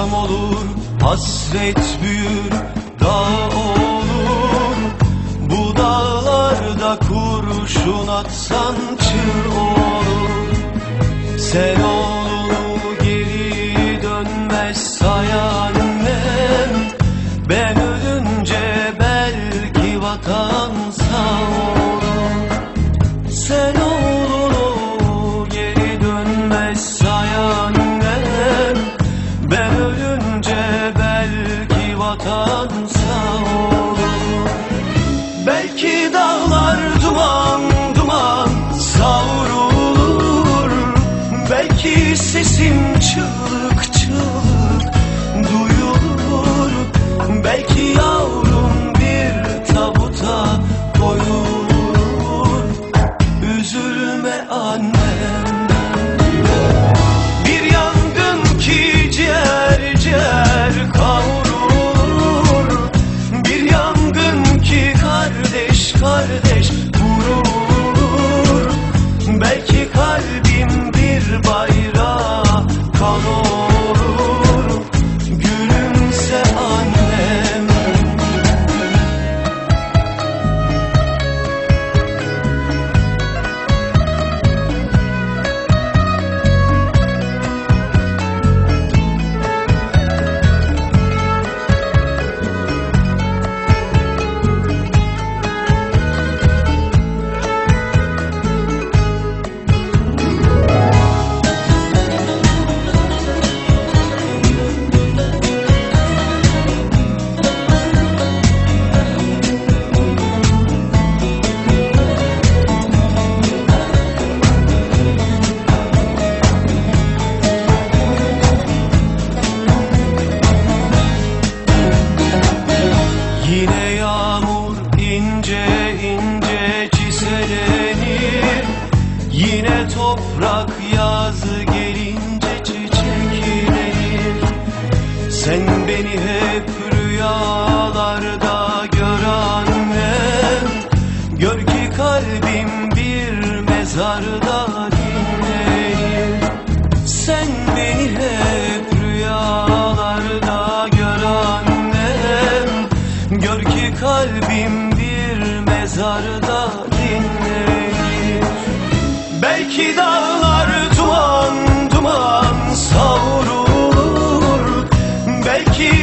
Akşam olur hasret büyür dağ olur. Bu dağlarda kurşun atsan çığ olur. Sen oğlunu geri dönmez sayan annem Ben Üzülme Sen beni hep rüyalarda gör annem Gör ki kalbim bir mezarda dinlenir Sen beni hep rüyalarda gör annem Gör ki kalbim bir mezarda dinlenir Belki dağlar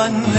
one